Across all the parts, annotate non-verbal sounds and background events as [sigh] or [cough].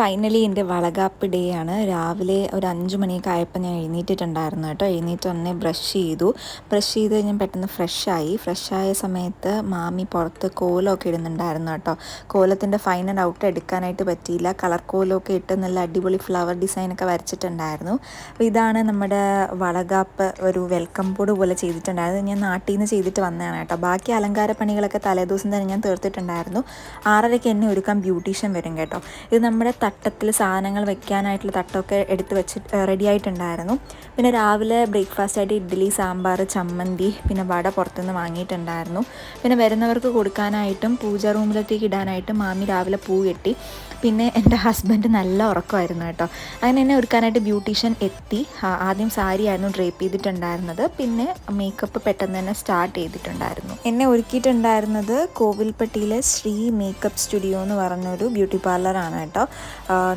Finally എന്റെ Valakappu day ആണ്. രാവിലെ ഒരു അഞ്ച് മണിയൊക്കെ ആയപ്പോൾ ഞാൻ എഴുന്നേറ്റിട്ടുണ്ടായിരുന്നു കേട്ടോ. എഴുന്നേറ്റ് തന്നെ ബ്രഷ് ചെയ്തു. ബ്രഷ് ചെയ്ത് ഞാൻ പെട്ടെന്ന് ഫ്രഷായി ഫ്രഷായ സമയത്ത് മാമി പുറത്ത് കോലമൊക്കെ ഇടുന്നുണ്ടായിരുന്നു കേട്ടോ. കോലത്തിന്റെ ഫൈനൽ ഔട്ട് എടുക്കാനായിട്ട് പറ്റിയില്ല. കളർ കോലമൊക്കെ ഇട്ട് നല്ല അടിപൊളി ഫ്ലവർ ഡിസൈനൊക്കെ വരച്ചിട്ടുണ്ടായിരുന്നു. അപ്പോൾ ഇതാണ് നമ്മുടെ വളകാപ്പ് ഒരു വെൽക്കം ബോർഡ് പോലെ ചെയ്തിട്ടുണ്ടായിരുന്നു ഞാൻ നാട്ടിൽ നിന്ന് ചെയ്തിട്ട് വന്നതാണ് കേട്ടോ. ബാക്കി അലങ്കാര പണികളൊക്കെ തലേദിവസം തന്നെ ഞാൻ തീർത്തിട്ടുണ്ടായിരുന്നു. ആറരയ്ക്ക് എന്നെ ഒരുക്കാൻ ബ്യൂട്ടീഷ്യൻ വരും കേട്ടോ. ഇത് നമ്മുടെ തട്ടത്തിൽ സാധനങ്ങൾ വെക്കാനായിട്ടുള്ള തട്ടമൊക്കെ എടുത്ത് വെച്ച് റെഡി ആയിട്ടുണ്ടായിരുന്നു. പിന്നെ രാവിലെ ബ്രേക്ക്ഫാസ്റ്റ് ആയിട്ട് ഇഡ്ഡലി സാമ്പാർ ചമ്മന്തി പിന്നെ വട പുറത്തുനിന്ന് വാങ്ങിയിട്ടുണ്ടായിരുന്നു. പിന്നെ വരുന്നവർക്ക് കൊടുക്കാനായിട്ടും പൂജ റൂമിലത്തേക്ക് ഇടാനായിട്ടും മാമി രാവിലെ പൂ കെട്ടി. പിന്നെ എന്റെ ഹസ്ബൻഡ് നല്ല ഉറക്കമായിരുന്നു കേട്ടോ. അങ്ങനെ എന്നെ ഒരുക്കാനായിട്ട് ബ്യൂട്ടീഷ്യൻ എത്തി. ആദ്യം സാരി ആയിരുന്നു ഡ്രേപ്പ് ചെയ്തിട്ടുണ്ടായിരുന്നത്. പിന്നെ മേക്കപ്പ് പെട്ടെന്ന് തന്നെ സ്റ്റാർട്ട് ചെയ്തിട്ടുണ്ടായിരുന്നു. എന്നെ ഒരുക്കിയിട്ടുണ്ടായിരുന്നത് കോവിൽപ്പട്ടിയിലെ ശ്രീ മേക്കപ്പ് സ്റ്റുഡിയോ എന്ന് പറഞ്ഞൊരു ബ്യൂട്ടി പാർലറാണ് കേട്ടോ.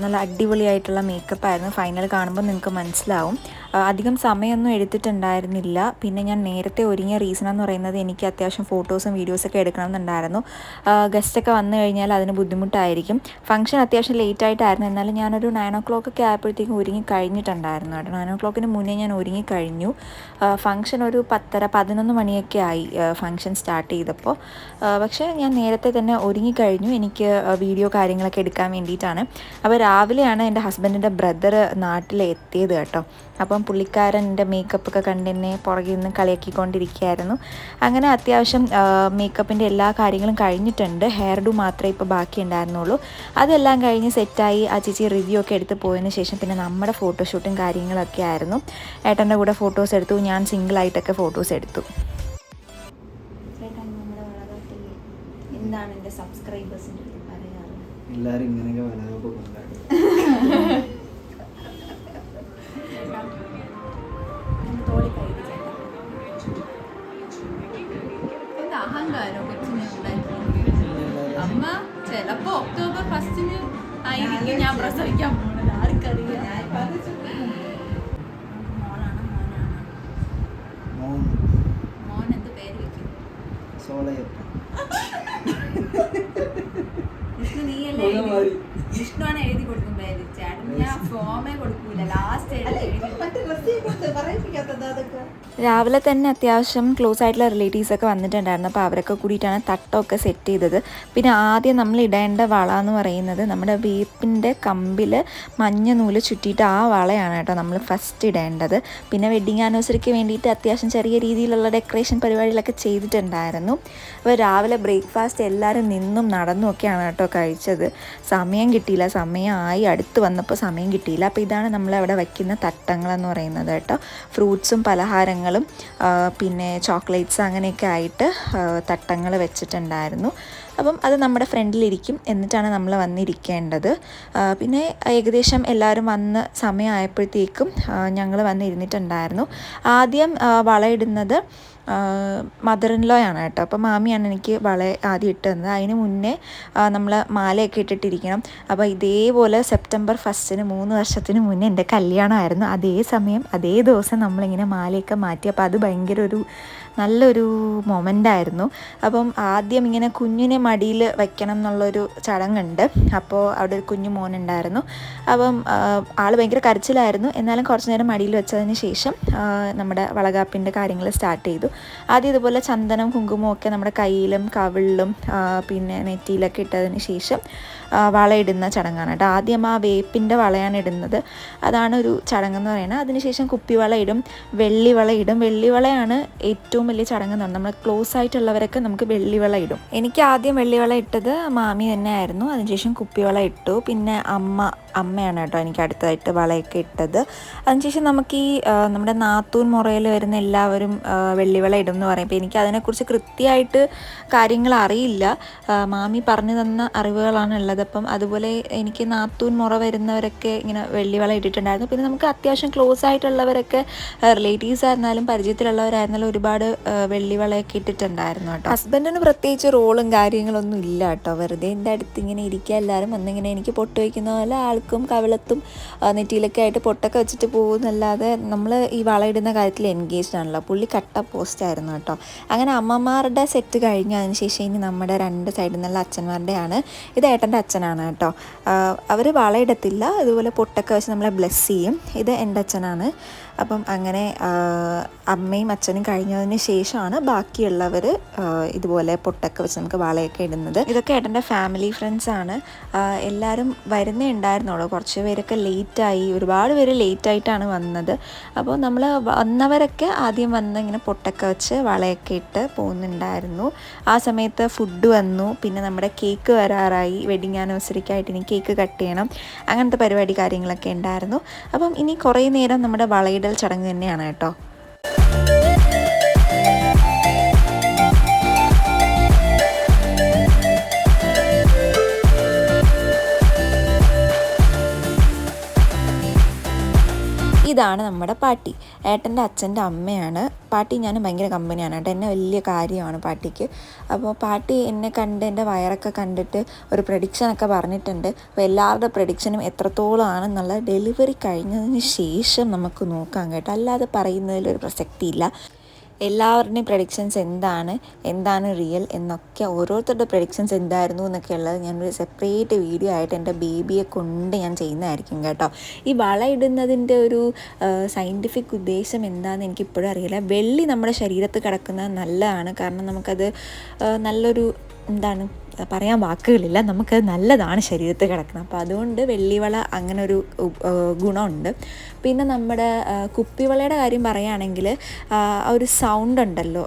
നല്ല അടിപൊളിയായിട്ടുള്ള മേക്കപ്പ് ആയിരുന്നു. ഫൈനൽ കാണുമ്പോൾ നിങ്ങൾക്ക് മനസ്സിലാവും. അധികം സമയമൊന്നും എടുത്തിട്ടുണ്ടായിരുന്നില്ല. പിന്നെ ഞാൻ നേരത്തെ ഒരുങ്ങിയ റീസൺ എന്ന് പറയുന്നത് എനിക്ക് അത്യാവശ്യം ഫോട്ടോസും വീഡിയോസൊക്കെ എടുക്കണമെന്നുണ്ടായിരുന്നു. ഗസ്റ്റൊക്കെ വന്നു കഴിഞ്ഞാൽ അതിന് ബുദ്ധിമുട്ടായിരിക്കും. ഫംഗ്ഷൻ അത്യാവശ്യം ലേറ്റ് ആയിട്ടായിരുന്നു. എന്നാലും ഞാനൊരു നയൻ ഒ ക്ലോക്ക് ഒക്കെ ആയപ്പോഴത്തേക്കും ഒരുങ്ങി കഴിഞ്ഞിട്ടുണ്ടായിരുന്നു കേട്ടോ. നയൻ ഒ ക്ലോക്കിന് മുന്നേ ഞാൻ ഒരുങ്ങി കഴിഞ്ഞു. ഫംഗ്ഷൻ ഒരു പത്തര പതിനൊന്ന് മണിയൊക്കെ ആയി ഫംഗ്ഷൻ സ്റ്റാർട്ട് ചെയ്തപ്പോൾ. പക്ഷേ ഞാൻ നേരത്തെ തന്നെ ഒരുങ്ങി കഴിഞ്ഞു. എനിക്ക് വീഡിയോ കാര്യങ്ങളൊക്കെ എടുക്കാൻ വേണ്ടിയിട്ടാണ്. അപ്പോൾ രാവിലെയാണ് എന്റെ ഹസ്ബൻഡിന്റെ ബ്രദർ നാട്ടിലെത്തിയത് കേട്ടോ. അപ്പം പുള്ളിക്കാരൻ എന്റെ മേക്കപ്പ് ഒക്കെ കണ്ട് എന്നെ പുറകിൽ നിന്ന് കളിയാക്കിക്കൊണ്ടിരിക്കുകയായിരുന്നു. അങ്ങനെ അത്യാവശ്യം മേക്കപ്പിന്റെ എല്ലാ കാര്യങ്ങളും കഴിഞ്ഞിട്ടുണ്ട്. ഹെയർ ഡു മാത്രമേ ഇപ്പോൾ ബാക്കി ഉണ്ടായിരുന്നുള്ളൂ അതെല്ലാം കഴിഞ്ഞ് സെറ്റായി ആ ചേച്ചി റിവ്യൂ ഒക്കെ എടുത്ത് പോയതിന് ശേഷം പിന്നെ നമ്മുടെ ഫോട്ടോഷൂട്ടും കാര്യങ്ങളൊക്കെ ആയിരുന്നു. ഏട്ടന്റെ കൂടെ ഫോട്ടോസ് എടുത്തു. ഞാൻ സിംഗിളായിട്ടൊക്കെ ഫോട്ടോസ് എടുത്തു. എന്താണ് എന്റെ സബ്സ്ക്രൈബേഴ്സിന്റെ പറയാറ്? എല്ലാവരും ഇങ്ങനെയൊക്കെ [laughs] അഹങ്കാരം കൊച്ചിനെ അമ്മ ചിലപ്പോ ഒക്ടോബർ ഫസ്റ്റിന് ആയിരിക്കും ഞാൻ പ്രസവിക്കാൻ പോണത്. ആർക്കറിയാം. മോൻ എന്ത് പേര് വെക്കും? വിഷ്ണു നീയല്ലേ എഴുതി വിഷ്ണുവാണ് എഴുതി കൊടുക്കും പേര്. ചേട്ടൻ ഞാൻ ഫോമേ കൊടുക്കൂല. രാവിലെ തന്നെ അത്യാവശ്യം ക്ലോസ് ആയിട്ടുള്ള റിലേറ്റീവ്സൊക്കെ വന്നിട്ടുണ്ടായിരുന്നു. അപ്പോൾ അവരൊക്കെ കൂടിയിട്ടാണ് തട്ടമൊക്കെ സെറ്റ് ചെയ്തത്. പിന്നെ ആദ്യം നമ്മൾ ഇടേണ്ട വള എന്ന് പറയുന്നത് നമ്മുടെ വേപ്പിന്റെ കമ്പിൽ മഞ്ഞ നൂൽ ചുറ്റിയിട്ട് ആ വളയാണ് കേട്ടോ നമ്മൾ ഫസ്റ്റ് ഇടേണ്ടത്. പിന്നെ വെഡ്ഡിങ് ആനിവേഴ്സറിക്ക് വേണ്ടിയിട്ട് അത്യാവശ്യം ചെറിയ രീതിയിലുള്ള ഡെക്കറേഷൻ പരിപാടികളൊക്കെ ചെയ്തിട്ടുണ്ടായിരുന്നു. അപ്പോൾ രാവിലെ ബ്രേക്ക്ഫാസ്റ്റ് എല്ലാവരും നിന്നും നടന്നും ഒക്കെയാണ് കേട്ടോ കഴിച്ചത്. സമയം കിട്ടിയില്ല. സമയമായി. അടുത്ത് വന്നപ്പോൾ സമയം കിട്ടിയില്ല. അപ്പോൾ ഇതാണ് നമ്മളവിടെ വയ്ക്കുന്ന തട്ടങ്ങളെന്ന് പറയുന്നത് കേട്ടോ. ഫ്രൂട്ട്സും പലഹാരങ്ങളും ആ, പിന്നെ ചോക്ലേറ്റ്സ് അങ്ങനെയൊക്കെ ആയിട്ട് തട്ടങ്ങൾ വെച്ചിട്ടുണ്ടായിരുന്നു. അപ്പം അത് നമ്മുടെ ഫ്രണ്ടിലിരിക്കും. എന്നിട്ടാണ് നമ്മൾ വന്നിരിക്കേണ്ടത്. പിന്നെ ഏകദേശം എല്ലാവരും വന്ന് സമയമായപ്പോഴത്തേക്കും ഞങ്ങൾ വന്നിരുന്നിട്ടുണ്ടായിരുന്നു. ആദ്യം വളയിടുന്നത് മദർ ഇൻ ലോ ആണ് കേട്ടോ. അപ്പോൾ മാമിയാണ് എനിക്ക് വള ആദ്യം ഇട്ട് തന്നത്. അതിന് മുന്നേ നമ്മൾ മാലയൊക്കെ ഇട്ടിട്ടിരിക്കണം. അപ്പോൾ ഇതേപോലെ സെപ്റ്റംബർ ഫസ്റ്റിന് മൂന്ന് വർഷത്തിന് മുന്നേ എന്റെ കല്യാണമായിരുന്നു. അതേ സമയം അതേ ദിവസം നമ്മളിങ്ങനെ മാലയൊക്കെ മാറ്റി. അപ്പോൾ അത് ഭയങ്കര ഒരു നല്ലൊരു മൊമെന്റായിരുന്നു. അപ്പം ആദ്യം ഇങ്ങനെ കുഞ്ഞിനെ മടിയിൽ വയ്ക്കണം എന്നുള്ളൊരു ചടങ്ങുണ്ട്. അപ്പോൾ അവിടെ ഒരു കുഞ്ഞു മോനുണ്ടായിരുന്നു. അപ്പം ആൾ ഭയങ്കര കരച്ചിലായിരുന്നു. എന്നാലും കുറച്ച് നേരം മടിയിൽ വെച്ചതിന് ശേഷം നമ്മുടെ വളകാപ്പിന്റെ കാര്യങ്ങൾ സ്റ്റാർട്ട് ചെയ്തു. ആദ്യം ഇതുപോലെ ചന്ദനം കുങ്കുമം ഒക്കെ നമ്മുടെ കയ്യിലും കവിളിലും പിന്നെ നെറ്റിയിലൊക്കെ ഇട്ടതിന് ശേഷം വളയിടുന്ന ചടങ്ങാണ് കേട്ടോ. ആദ്യം ആ വേപ്പിന്റെ വളയാണ് ഇടുന്നത്. അതാണ് ഒരു ചടങ്ങെന്ന് പറയുന്നത്. അതിനുശേഷം കുപ്പിവള ഇടും വെള്ളിവള ഇടും. വെള്ളിവളയാണ് ഏറ്റവും വലിയ ചടങ്ങ് എന്ന് നമ്മൾ ക്ലോസ് ആയിട്ടുള്ളവരൊക്കെ നമുക്ക് വെള്ളിവള ഇടും. എനിക്ക് ആദ്യം വെള്ളിവള ഇട്ടത് മാമി തന്നെയായിരുന്നു അതിനുശേഷം കുപ്പിവള ഇട്ടു. പിന്നെ അമ്മ അമ്മയാണ് കേട്ടോ എനിക്ക് അടുത്തായിട്ട് വളയൊക്കെ ഇട്ടത്. അതിനുശേഷം നമുക്ക് ഈ നമ്മുടെ നാത്തൂൻ മുറയിൽ വരുന്ന എല്ലാവരും വെള്ളിവള ഇടും എന്ന് പറയും. അപ്പോൾ എനിക്ക് അതിനെക്കുറിച്ച് കൃത്യമായിട്ട് കാര്യങ്ങൾ അറിയില്ല. മാമി പറഞ്ഞു തന്ന അറിവുകളാണ് ഉള്ളത്. അപ്പം അതുപോലെ എനിക്ക് നാത്തൂൻ മുറ വരുന്നവരൊക്കെ ഇങ്ങനെ വെള്ളിവള ഇട്ടിട്ടുണ്ടായിരുന്നു. പിന്നെ നമുക്ക് അത്യാവശ്യം ക്ലോസ് ആയിട്ടുള്ളവരൊക്കെ റിലേറ്റീവ്സ് ആയിരുന്നാലും പരിചയത്തിലുള്ളവരായിരുന്നാലും ഒരുപാട് വെള്ളിവളയൊക്കെ ഇട്ടിട്ടുണ്ടായിരുന്നു കേട്ടോ. ഹസ്ബൻഡിന് പ്രത്യേകിച്ച് റോളും കാര്യങ്ങളൊന്നും ഇല്ല കേട്ടോ വെറുതെ എന്റെ അടുത്ത് ഇങ്ങനെ ഇരിക്കുക എല്ലാവരും വന്നിങ്ങനെ എനിക്ക് പൊട്ടുവയ്ക്കുന്ന പോലെ ആൾക്ക് കാൽക്കും കവിളത്തും നെറ്റിയിലൊക്കെ ആയിട്ട് പൊട്ടൊക്കെ വെച്ചിട്ട് പോകുന്നല്ലാതെ നമ്മൾ ഈ വളയിടുന്ന കാര്യത്തിൽ എൻഗേജ്ഡ് ആണല്ലോ. പുള്ളി കട്ട പോസ്റ്റ് ആയിരുന്നു കേട്ടോ. അങ്ങനെ അമ്മമാരുടെ സെറ്റ് കഴിഞ്ഞ്. അതിന് ശേഷം ഇനി നമ്മുടെ രണ്ട് സൈഡിൽ നിന്നുള്ള അച്ഛന്മാരുടെയാണ്. ഇത് ഏട്ടന്റെ അച്ഛനാണ് കേട്ടോ. അവർ വളയിടത്തില്ല. അതുപോലെ പൊട്ടൊക്കെ വെച്ച് നമ്മളെ ബ്ലെസ് ചെയ്യും. ഇത് എന്റെ അച്ഛനാണ്. അപ്പം അങ്ങനെ അമ്മയും അച്ഛനും കഴിഞ്ഞതിന് ശേഷമാണ് ബാക്കിയുള്ളവർ ഇതുപോലെ പൊട്ടൊക്കെ വെച്ച് നമുക്ക് വളയൊക്കെ ഇടുന്നത്. ഇതൊക്കെ ഏട്ടന്റെ ഫാമിലി ഫ്രണ്ട്സ് ആണ്. ആ, എല്ലാവരും വരുന്നേ ഉണ്ടായിരുന്നുള്ളൂ. കുറച്ച് പേരൊക്കെ ലേറ്റായി ഒരുപാട് പേര് ലേറ്റായിട്ടാണ് വന്നത്. അപ്പോൾ നമ്മൾ വന്നവരൊക്കെ ആദ്യം വന്ന് ഇങ്ങനെ പൊട്ടൊക്കെ വെച്ച് വളയൊക്കെ ഇട്ട് പോകുന്നുണ്ടായിരുന്നു. ആ സമയത്ത് ഫുഡ് വന്നു. പിന്നെ നമ്മുടെ കേക്ക് വരാറായി. വെഡിങ് ആനിവേഴ്സറിക്കായിട്ട് ഇനി കേക്ക് കട്ട് ചെയ്യണം. അങ്ങനത്തെ പരിപാടി കാര്യങ്ങളൊക്കെ ഉണ്ടായിരുന്നു. അപ്പം ഇനി കുറേ നേരം നമ്മുടെ വളയിടൽ ചടങ്ങ് തന്നെയാണ് കേട്ടോ. ഇതാണ് നമ്മുടെ പാട്ടി. ഏട്ടന്റെ അച്ഛന്റെ അമ്മയാണ്. പാട്ടി ഞാൻ ഭയങ്കര കമ്പനിയാണ് കേട്ടോ. എന്നെ വലിയ കാര്യമാണ് പാട്ടിക്ക്. അപ്പോൾ പാട്ടി എന്നെ കണ്ട് എന്റെ വയറൊക്കെ കണ്ടിട്ട് ഒരു പ്രഡിക്ഷനൊക്കെ പറഞ്ഞിട്ടുണ്ട്. അപ്പോൾ എല്ലാവരുടെ പ്രഡിക്ഷനും എത്രത്തോളം ആണെന്നുള്ള ഡെലിവറി കഴിഞ്ഞതിന് ശേഷം നമുക്ക് നോക്കാം കേട്ടോ. അല്ലാതെ പറയുന്നതിലൊരു പ്രസക്തിയില്ല. എല്ലാവരുടെയും പ്രഡിക്ഷൻസ് എന്താണ് എന്താണ് റിയൽ എന്നൊക്കെ ഓരോരുത്തരുടെ പ്രഡിക്ഷൻസ് എന്തായിരുന്നു എന്നൊക്കെ ഉള്ളത് ഞാനൊരു സെപ്പറേറ്റ് വീഡിയോ ആയിട്ട് എന്റെ ബേബിയെ കൊണ്ട് ഞാൻ ചെയ്യുന്നതായിരിക്കും കേട്ടോ. ഈ വളയിടുന്നതിന്റെ ഒരു സയന്റിഫിക് ഉദ്ദേശം എന്താണെന്ന് എനിക്കിപ്പോഴും അറിയില്ല. വെള്ളി നമ്മുടെ ശരീരത്ത് കിടക്കുന്നത് നല്ലതാണ്. കാരണം നമുക്കത് നല്ലൊരു എന്താണ് പറയാൻ വാക്കുകളില്ല. നമുക്ക് നല്ലതാണ് ശരീരത്തിൽ കിടക്കുന്നത്. അപ്പോൾ അതുകൊണ്ട് വെള്ളിവള അങ്ങനെ ഒരു ഗുണമുണ്ട്. പിന്നെ നമ്മുടെ കുപ്പിവളയുടെ കാര്യം പറയുകയാണെങ്കിൽ ആ ഒരു സൗണ്ട് ഉണ്ടല്ലോ.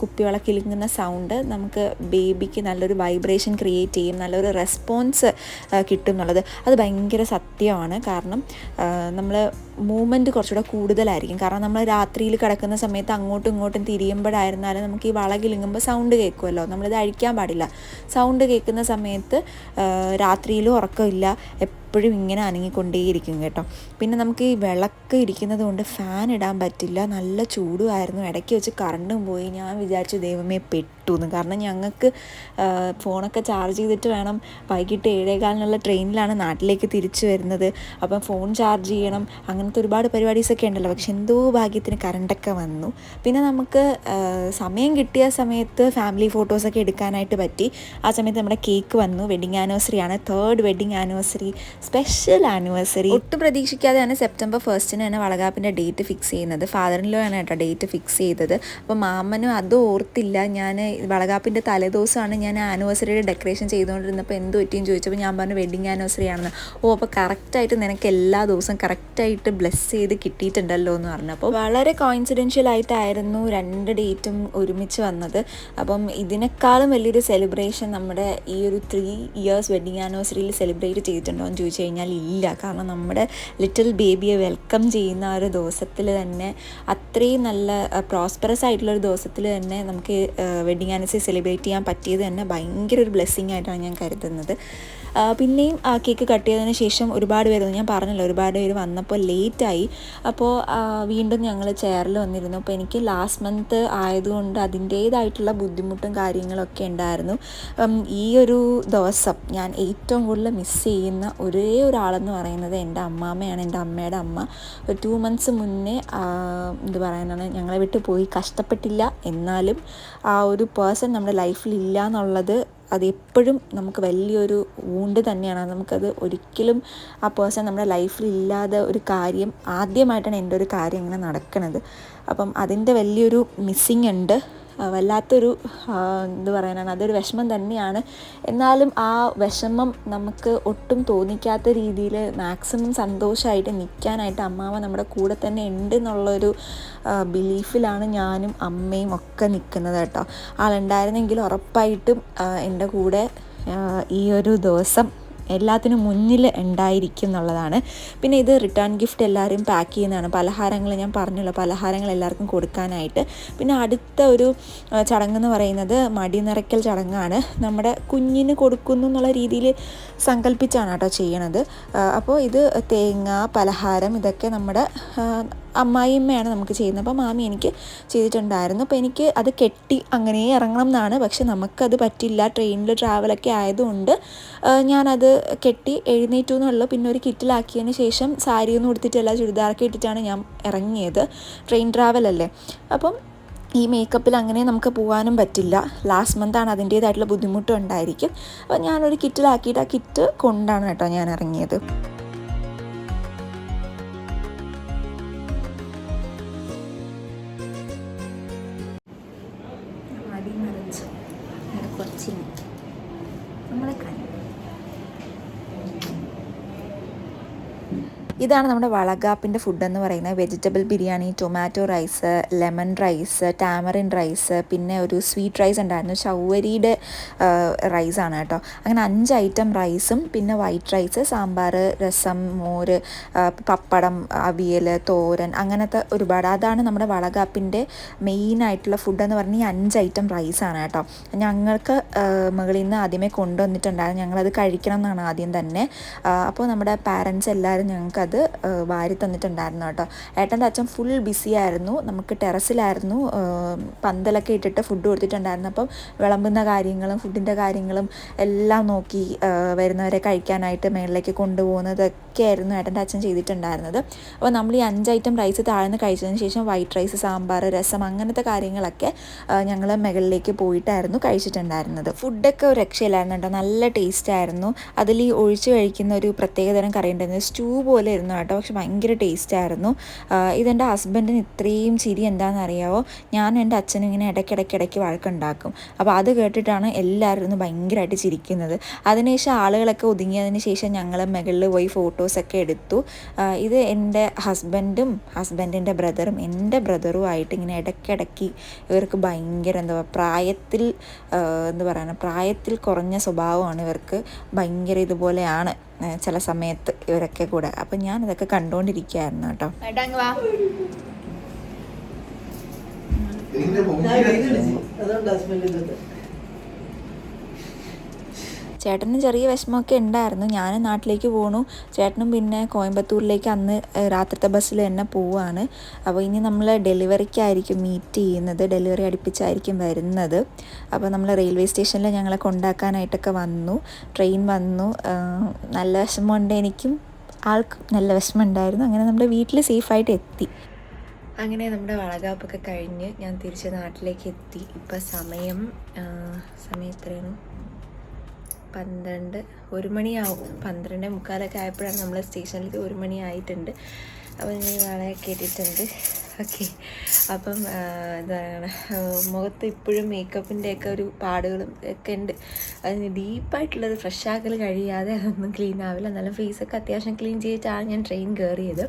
കുപ്പിവള കിലുങ്ങുന്ന സൗണ്ട് നമുക്ക് ബേബിക്ക് നല്ലൊരു വൈബ്രേഷൻ ക്രിയേറ്റ് ചെയ്യും നല്ലൊരു റെസ്പോൺസ് കിട്ടും എന്നുള്ളത്. അത് ഭയങ്കര സത്യമാണ്. കാരണം നമ്മൾ മൂവ്മെന്റ് കുറച്ചുകൂടെ കൂടുതലായിരിക്കും. കാരണം നമ്മൾ രാത്രിയിൽ കിടക്കുന്ന സമയത്ത് അങ്ങോട്ടും ഇങ്ങോട്ടും തിരിയുമ്പോഴായിരുന്നാലും നമുക്ക് ഈ വള കിലുങ്ങുമ്പോൾ സൗണ്ട് കേൾക്കുമല്ലോ. നമ്മളിത് അഴിക്കാൻ പാടില്ല. സൗണ്ട് കേൾക്കുന്ന സമയത്ത് രാത്രിയിലും ഉറക്കമില്ല. എപ്പോഴും ഇങ്ങനെ അനങ്ങിക്കൊണ്ടേയിരിക്കും കേട്ടോ. പിന്നെ നമുക്ക് ഈ വിളക്ക് ഇരിക്കുന്നത് കൊണ്ട് ഫാൻ ഇടാൻ പറ്റില്ല. നല്ല ചൂടുമായിരുന്നു. ഇടയ്ക്ക് വെച്ച് കറണ്ടും പോയി. ഞാൻ വിചാരിച്ചു ദൈവമേ പെട്ടു എന്ന് കാരണം ഞങ്ങൾക്ക് ഫോണൊക്കെ ചാർജ് ചെയ്തിട്ട് വേണം വൈകിട്ട് ഏഴേകാലിനുള്ള ട്രെയിനിലാണ് നാട്ടിലേക്ക് തിരിച്ചു വരുന്നത്. അപ്പം ഫോൺ ചാർജ് ചെയ്യണം. അങ്ങനത്തെ ഒരുപാട് പരിപാടീസൊക്കെ ഉണ്ടല്ലോ. പക്ഷെ എന്തോ ഭാഗ്യത്തിന് കറണ്ടൊക്കെ വന്നു. പിന്നെ നമുക്ക് സമയം കിട്ടിയ സമയത്ത് ഫാമിലി ഫോട്ടോസൊക്കെ എടുക്കാനായിട്ട് പറ്റി. ആ സമയത്ത് നമ്മുടെ കേക്ക് വന്നു. വെഡിങ് ആനിവേഴ്സറി ആണ്. Third wedding anniversary special anniversary ഒട്ടും പ്രതീക്ഷിക്കാതെയാണ് സെപ്റ്റംബർ ഫസ്റ്റിന് തന്നെ വളകാപ്പിന്റെ ഡേറ്റ് ഫിക്സ് ചെയ്യുന്നത്. ഫാദറിനിലോ ആണ് കേട്ടോ ഡേറ്റ് ഫിക്സ് ചെയ്തത്. അപ്പോൾ മാമനും അത് ഓർത്തില്ല. ഞാൻ വളകാപ്പിന്റെ തലേദിവസമാണ് ഞാൻ ആനിവേഴ്സറിയുടെ ഡെക്കറേഷൻ ചെയ്തുകൊണ്ടിരുന്നപ്പോൾ എന്ത് പറ്റിയും ചോദിച്ചപ്പോൾ ഞാൻ പറഞ്ഞു വെഡിങ് ആനിവേഴ്സറി ആണെന്ന്. ഓ അപ്പോൾ കറക്റ്റായിട്ട് നിനക്ക് എല്ലാ ദിവസവും കറക്റ്റായിട്ട് ബ്ലെസ് ചെയ്ത് കിട്ടിയിട്ടുണ്ടല്ലോ എന്ന് പറഞ്ഞു അപ്പോൾ വളരെ കോയിൻസിഡൻഷ്യൽ ആയിട്ടായിരുന്നു രണ്ട് ഡേറ്റും ഒരുമിച്ച് വന്നത്. അപ്പം ഇതിനേക്കാളും വലിയൊരു സെലിബ്രേഷൻ നമ്മുടെ ഈ ഒരു ത്രീ ഇയേഴ്സ് വെഡിങ് ആനിവേഴ്സറിയിൽ സെലിബ്രേറ്റ് ചെയ്തിട്ടുണ്ടോ എന്ന് ചോദിച്ചു കഴിഞ്ഞാൽ ഇല്ല. കാരണം നമ്മുടെ ലിറ്റിൽ ബേബിയെ വെൽക്കം ചെയ്യുന്ന ആ ഒരു ദിവസത്തിൽ തന്നെ അത്രയും നല്ല പ്രോസ്പെറസ് ആയിട്ടുള്ള ഒരു ദിവസത്തിൽ തന്നെ നമുക്ക് വെഡിങ് ആനിവേഴ്സറി സെലിബ്രേറ്റ് ചെയ്യാൻ പറ്റിയത് തന്നെ ഭയങ്കര ഒരു ബ്ലെസ്സിങ് ആയിട്ടാണ് ഞാൻ കരുതുന്നത്. പിന്നെയും ആ കേക്ക് കട്ട് ചെയ്തതിന് ശേഷം ഒരുപാട് പേര് ഞാൻ പറഞ്ഞല്ലോ ഒരുപാട് പേര് വന്നപ്പോൾ ലേറ്റായി അപ്പോൾ വീണ്ടും ഞങ്ങൾ ചെയറിൽ വന്നിരുന്നു. അപ്പോൾ എനിക്ക് ലാസ്റ്റ് മന്ത് ആയതുകൊണ്ട് അതിന്റേതായിട്ടുള്ള ബുദ്ധിമുട്ടും കാര്യങ്ങളൊക്കെ ഉണ്ടായിരുന്നു. ഈ ഒരു ദിവസം ഞാൻ ഏറ്റവും കൂടുതൽ മിസ് ചെയ്യുന്ന ഒരേ ഒരാളെന്ന് പറയുന്നത് എന്റെ അമ്മാമ്മയാണ് എന്റെ അമ്മയുടെ അമ്മ. ഒരു ടു മന്ത്സ് മുന്നേ എന്ത് പറയാനാണ് ഞങ്ങളെ വിട്ട് പോയി കഷ്ടപ്പെട്ടില്ല. എന്നാലും ആ ഒരു പേഴ്സൺ നമ്മുടെ ലൈഫിൽ ഇല്ല എന്നുള്ളത് അതെപ്പോഴും നമുക്ക് വലിയൊരു ഊണ്ട് തന്നെയാണ്. നമുക്കത് ഒരിക്കലും ആ പേഴ്സൺ നമ്മുടെ ലൈഫിൽ ഇല്ലാതെ ഒരു കാര്യം ആദ്യമായിട്ടാണ് എന്റെ ഒരു കാര്യം ഇങ്ങനെ നടക്കുന്നത് അപ്പം അതിന്റെ വലിയൊരു മിസ്സിങ് ഉണ്ട്. വല്ലാത്തൊരു എന്ത് പറയാനാണ് അതൊരു വിഷമം തന്നെയാണ്. എന്നാലും ആ വിഷമം നമുക്ക് ഒട്ടും തോന്നിക്കാത്ത രീതിയിൽ മാക്സിമം സന്തോഷമായിട്ട് നിൽക്കാനായിട്ട് അമ്മാവ നമ്മുടെ കൂടെ തന്നെ ഉണ്ട് എന്നുള്ളൊരു ബിലീഫിലാണ് ഞാനും അമ്മയും ഒക്കെ നിൽക്കുന്നത് കേട്ടോ. ആളുണ്ടായിരുന്നെങ്കിൽ ഉറപ്പായിട്ടും എന്റെ കൂടെ ഈ ഒരു ദിവസം എല്ലാത്തിനും മുന്നിൽ ഉണ്ടായിരിക്കും എന്നുള്ളതാണ്. പിന്നെ ഇത് റിട്ടേൺ ഗിഫ്റ്റ് എല്ലാവരും പാക്ക് ചെയ്യുന്നതാണ്. പലഹാരങ്ങൾ ഞാൻ പറഞ്ഞല്ലോ പലഹാരങ്ങൾ എല്ലാവർക്കും കൊടുക്കാനായിട്ട്. പിന്നെ അടുത്ത ഒരു ചടങ്ങെന്ന് പറയുന്നത് മടി നിറയ്ക്കൽ ചടങ്ങാണ്. നമ്മുടെ കുഞ്ഞിന് കൊടുക്കുന്നു എന്നുള്ള രീതിയിൽ സങ്കല്പിച്ചാണ് കേട്ടോ ചെയ്യണത്. അപ്പോൾ ഇത് തേങ്ങ പലഹാരം ഇതൊക്കെ നമ്മുടെ അമ്മായിയമ്മയാണ് നമുക്ക് ചെയ്യുന്നത്. അപ്പോൾ മാമി എനിക്ക് ചെയ്തിട്ടുണ്ടായിരുന്നു. അപ്പോൾ എനിക്ക് അത് കെട്ടി അങ്ങനെ ഇറങ്ങണം എന്നാണ്. പക്ഷെ നമുക്കത് പറ്റില്ല ട്രെയിനിൽ ട്രാവലൊക്കെ ആയതുകൊണ്ട് ഞാനത് കെട്ടി എഴുന്നേറ്റു എന്നുള്ളൂ പിന്നെ ഒരു കിറ്റിലാക്കിയതിന് ശേഷം സാരിയൊന്നും ഉടുത്തിട്ടല്ല. ചുരിദാറൊക്കെ ഇട്ടിട്ടാണ് ഞാൻ ഇറങ്ങിയത്. ട്രെയിൻ ട്രാവലല്ലേ അപ്പം ഈ മേക്കപ്പിൽ അങ്ങനെ നമുക്ക് പോകാനും പറ്റില്ല. ലാസ്റ്റ് മന്താണ് അതിന്റേതായിട്ടുള്ള ബുദ്ധിമുട്ടും ഉണ്ടായിരിക്കും. അപ്പോൾ ഞാനൊരു കിറ്റിലാക്കിയിട്ട് ആ കിറ്റ് കൊണ്ടാണ് കേട്ടോ ഞാൻ ഇറങ്ങിയത്. ഇതാണ് നമ്മുടെ വളഗാപ്പിന്റെ ഫുഡ് എന്ന് പറയുന്നത്. Vegetable biryani tomato rice lemon rice tamarind rice പിന്നെ ഒരു സ്വീറ്റ് റൈസ് ഉണ്ടായിരുന്നു. ചൗവരിയുടെ റൈസാണ് കേട്ടോ. അങ്ങനെ അഞ്ച് ഐറ്റം റൈസും പിന്നെ വൈറ്റ് റൈസ് സാമ്പാർ രസം മോര് പപ്പടം അവിയൽ തോരൻ അങ്ങനത്തെ ഒരുപാട്. അതാണ് നമ്മുടെ വളകാപ്പിന്റെ മെയിൻ ആയിട്ടുള്ള ഫുഡ് എന്ന് പറഞ്ഞാൽ ഈ അഞ്ച് ഐറ്റം റൈസാണ് കേട്ടോ. ഞങ്ങൾക്ക് മുകളിൽ നിന്ന് ആദ്യമേ കൊണ്ടുവന്നിട്ടുണ്ടായിരുന്നു. ഞങ്ങളത് കഴിക്കണം എന്നാണ് ആദ്യം തന്നെ. അപ്പോൾ നമ്മുടെ പാരൻസ് എല്ലാവരും ഞങ്ങൾക്കത് വാരി തന്നിട്ടുണ്ടായിരുന്നു കേട്ടോ. ഏട്ടന്റെ അച്ഛൻ ഫുൾ ബിസി ആയിരുന്നു. നമുക്ക് ടെറസിലായിരുന്നു പന്തലൊക്കെ ഇട്ടിട്ട് ഫുഡ് കൊടുത്തിട്ടുണ്ടായിരുന്നു. അപ്പം വിളമ്പുന്ന കാര്യങ്ങളും ഫുഡിന്റെ കാര്യങ്ങളും എല്ലാം നോക്കി വരുന്നവരെ കഴിക്കാനായിട്ട് മേളിലേക്ക് കൊണ്ടുപോകുന്നതൊക്കെ ആയിരുന്നു ഏട്ടന്റെ അച്ഛൻ ചെയ്തിട്ടുണ്ടായിരുന്നത്. അപ്പോൾ നമ്മൾ ഈ അഞ്ച് ഐറ്റം റൈസ് താഴ്ന്ന് കഴിച്ചതിന് ശേഷം വൈറ്റ് റൈസ് സാമ്പാർ രസം അങ്ങനത്തെ കാര്യങ്ങളൊക്കെ ഞങ്ങൾ മുകളിലേക്ക് പോയിട്ടായിരുന്നു കഴിച്ചിട്ടുണ്ടായിരുന്നത്. ഫുഡൊക്കെ ഒരു രക്ഷയില്ലായിരുന്നു കേട്ടോ. നല്ല ടേസ്റ്റ് ആയിരുന്നു. അതിൽ ഈ ഒഴിച്ച് കഴിക്കുന്ന ഒരു പ്രത്യേകതരം കറി ഉണ്ടായിരുന്നു സ്റ്റൂ പോലെ ഇരുന്നു കേട്ടോ. പക്ഷെ ഭയങ്കര ടേസ്റ്റ് ആയിരുന്നു. ആഹ് ഇതെന്റെ ഹസ്ബൻഡിന് ഇത്രയും ചിരി എന്താണെന്ന് അറിയാവോ ഞാനും എന്റെ അച്ഛനും ഇങ്ങനെ ഇടയ്ക്കിടയ്ക്ക് ഇടയ്ക്ക് വഴക്കുണ്ടാക്കും. അപ്പോൾ അത് കേട്ടിട്ടാണ് എല്ലാവരും ഒന്ന് ഭയങ്കരമായിട്ട് ചിരിക്കുന്നത്. അതിനുശേഷം ആളുകളൊക്കെ ഒതുങ്ങിയതിന് ശേഷം ഞങ്ങൾ മുകളിൽ പോയി ഫോട്ടോസൊക്കെ എടുത്തു. ഇത് എന്റെ ഹസ്ബൻഡും ഹസ്ബൻഡിന്റെ ബ്രദറും എന്റെ ബ്രദറും ആയിട്ട് ഇങ്ങനെ ഇടയ്ക്കിടയ്ക്ക് ഇവർക്ക് ഭയങ്കര എന്താ പറയുക പ്രായത്തിൽ എന്ത് പറയുക പ്രായത്തിൽ കുറഞ്ഞ സ്വഭാവമാണ് ഇവർക്ക്. ഭയങ്കര ഇതുപോലെയാണ്. ചില സമയത്ത് ഇവരൊക്കെ കൂടെ. അപ്പം ഞാൻ ഇതൊക്കെ കണ്ടുകൊണ്ടിരിക്കുകയായിരുന്നു കേട്ടോ അതുകൊണ്ട് ഹസ്ബൻഡ് ചേട്ടനും ചെറിയ വിഷമമൊക്കെ ഉണ്ടായിരുന്നു. ഞാൻ നാട്ടിലേക്ക് പോണു. ചേട്ടനും പിന്നെ കോയമ്പത്തൂരിലേക്ക് അന്ന് രാത്രിത്തെ ബസ്സിൽ തന്നെ പോവാണ്. അപ്പോൾ ഇനി നമ്മൾ ഡെലിവറിക്കായിരിക്കും മീറ്റ് ചെയ്യുന്നത്. ഡെലിവറി അടുപ്പിച്ചായിരിക്കും വരുന്നത്. അപ്പോൾ നമ്മൾ റെയിൽവേ സ്റ്റേഷനിൽ ഞങ്ങളെ കൊണ്ടാക്കാനായിട്ടൊക്കെ വന്നു. ട്രെയിൻ വന്നു. നല്ല വിഷമമുണ്ട് എനിക്കും. ആൾക്ക് നല്ല വിഷമമുണ്ടായിരുന്നു. അങ്ങനെ നമ്മുടെ വീട്ടിൽ സേഫായിട്ട് എത്തി. അങ്ങനെ നമ്മുടെ വളകാപ്പൊക്കെ കഴിഞ്ഞ് ഞാൻ തിരിച്ച് നാട്ടിലേക്ക് എത്തി. ഇപ്പം സമയം സമയം എത്രയാണ്? പന്ത്രണ്ട് ഒരു മണിയാവും. പന്ത്രണ്ട് മുക്കാലൊക്കെ ആയപ്പോഴാണ് നമ്മൾ സ്റ്റേഷനിലേക്ക് ഒരു മണി ആയിട്ടുണ്ട് അപ്പോൾ ഞാൻ വളയൊക്കെ കയറ്റിയിട്ടുണ്ട് ഓക്കെ. അപ്പം എന്താ എന്താണ് മുഖത്ത് ഇപ്പോഴും മേക്കപ്പിന്റെ ഒക്കെ ഒരു പാടുകളും ഒക്കെ ഉണ്ട്. അതിന് ഡീപ്പായിട്ടുള്ളത് ഫ്രഷ് ആക്കൽ കഴിയാതെ അതൊന്നും ക്ലീൻ ആവില്ല. എന്നാലും ഫേസൊക്കെ അത്യാവശ്യം ക്ലീൻ ചെയ്തിട്ടാണ് ഞാൻ ട്രെയിൻ കയറിയത്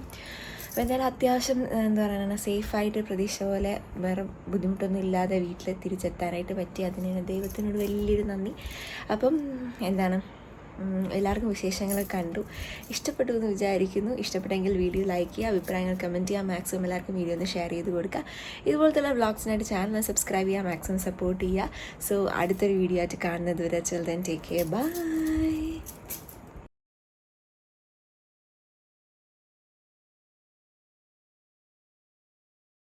അപ്പോൾ എന്തായാലും അത്യാവശ്യം എന്താ പറയുക സേഫായിട്ട് പ്രതീക്ഷ പോലെ വേറെ ബുദ്ധിമുട്ടൊന്നും ഇല്ലാതെ വീട്ടിൽ തിരിച്ചെത്താനായിട്ട് പറ്റി. അതിന് ദൈവത്തിനോട് വലിയൊരു നന്ദി. അപ്പം എന്താണ്? എല്ലാവർക്കും വിശേഷങ്ങൾ കണ്ടു. ഇഷ്ടപ്പെട്ടു എന്ന് വിചാരിക്കുന്നു. ഇഷ്ടപ്പെട്ടെങ്കിൽ വീഡിയോ ലൈക്ക് ചെയ്യുക അഭിപ്രായങ്ങൾ കമന്റ് ചെയ്യുക മാക്സിമം എല്ലാവർക്കും വീഡിയോ ഒന്ന് ഷെയർ ചെയ്ത് കൊടുക്കുക. ഇതുപോലത്തെ വ്ളോഗ്സിനായിട്ട് ചാനൽ സബ്സ്ക്രൈബ് ചെയ്യുക മാക്സിമം സപ്പോർട്ട് ചെയ്യുക. സോ അടുത്തൊരു വീഡിയോ ആയിട്ട് കാണുന്നത് വരെ ചെൽ ടേക്ക് കെയർ ബൈ